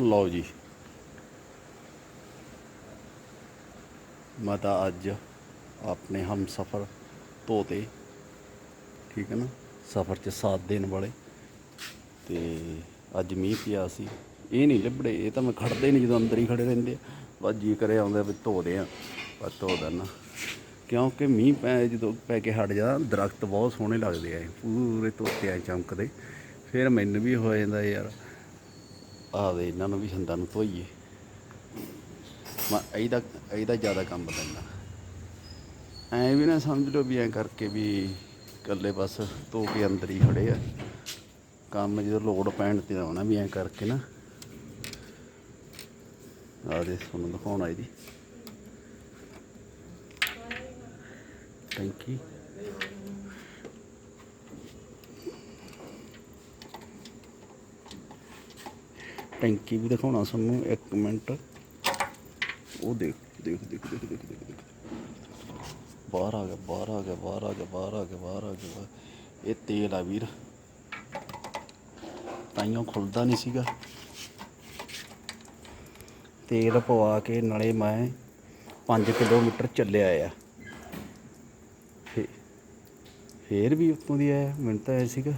ਲਓ ਜੀ। ਮੈਂ ਤਾਂ ਅੱਜ ਆਪਣੇ ਹਮ ਸਫਰ ਧੋਤੇ, ਠੀਕ ਹੈ ਨਾ? ਸਫਰ 'ਚ ਸਾਥ ਦੇਣ ਵਾਲੇ। ਤੇ ਅੱਜ ਮੀਂਹ ਪਿਆ ਸੀ। ਇਹ ਨਹੀਂ ਲੱਭੜੇ ਇਹ ਤਾਂ ਮੈਂ ਖੜਦੇ ਨਹੀਂ ਜਦੋਂ ਅੰਦਰ ਹੀ ਖੜੇ ਰਹਿੰਦੇ ਬਸ ਜੀ ਕਰੇ ਆਉਂਦੇ ਵੀ ਧੋਦੇ ਆ। ਬਸ ਧੋ ਦੇਣਾ ਕਿਉਂਕਿ ਮੀਂਹ ਪੈ, ਜਦੋਂ ਪੈ ਕੇ ਹਟ ਜਾ, ਦਰਖਤ ਬਹੁਤ ਸੋਹਣੇ ਲੱਗਦੇ ਆ। ਪੂਰੇ ਧੋਤੇ ਆ ਚਮਕਦੇ। ਫਿਰ ਮੈਨੂੰ ਵੀ ਹੋ ਜਾਂਦਾ ਯਾਰ। ਆਵੇ ਇਹਨਾਂ ਨੂੰ ਵੀ ਹੰਦਾਂ ਨੂੰ ਧੋਈਏ। ਮੈਂ, ਇਹਦਾ ਇਹਦਾ ਜ਼ਿਆਦਾ ਕੰਮ ਬਦਲਣਾ ਐ ਵੀ ਨਾ ਸਮਝ ਲਓ ਵੀ ਐ ਕਰਕੇ ਵੀ ਇਕੱਲੇ ਬਸ ਧੋ ਕੇ ਅੰਦਰ ਹੀ ਖੜੇ ਆ। ਕੰਮ ਜਦੋਂ ਲੋਡ ਪੈਣ ਤੇ ਆਉਣਾ ਵੀ ਐ ਕਰਕੇ ਨਾ। ਆ ਦੇ ਤੁਹਾਨੂੰ ਦਿਖਾਉਣਾ ਇਹਦੀ। ਯੂ ਟੈਂਕੀ ਵੀ ਦਿਖਾਉਣਾ ਤੁਹਾਨੂੰ ਇੱਕ ਮਿੰਟ। ਉਹ ਦੇਖ ਦੇਖ ਦੇਖ ਦੇਖ ਦੇਖ ਦੇਖ ਦੇਖ। ਬਾਹਰ ਆ ਗਿਆ, ਬਾਹਰ ਆ ਗਿਆ, ਬਾਹਰ ਆ ਗਿਆ, ਬਾਹਰ ਆ ਗਿਆ, ਬਾਹਰ ਆ ਗਿਆ ਇਹ ਤੇਲ ਆ ਵੀਰ। ਤਾਈਓ ਖੁੱਲਦਾ ਨਹੀਂ ਸੀਗਾ। ਤੇਲ ਪਵਾ ਕੇ ਨਾਲੇ ਮੈਂ 5 ਕਿਲੋਮੀਟਰ ਚੱਲਿਆ ਆ। ਫੇ- ਫੇਰ ਵੀ ਉੱਤੋਂ ਦੀ ਆਇਆ, ਮੈਨੂੰ ਤਾਂ ਐ ਸੀਗਾ।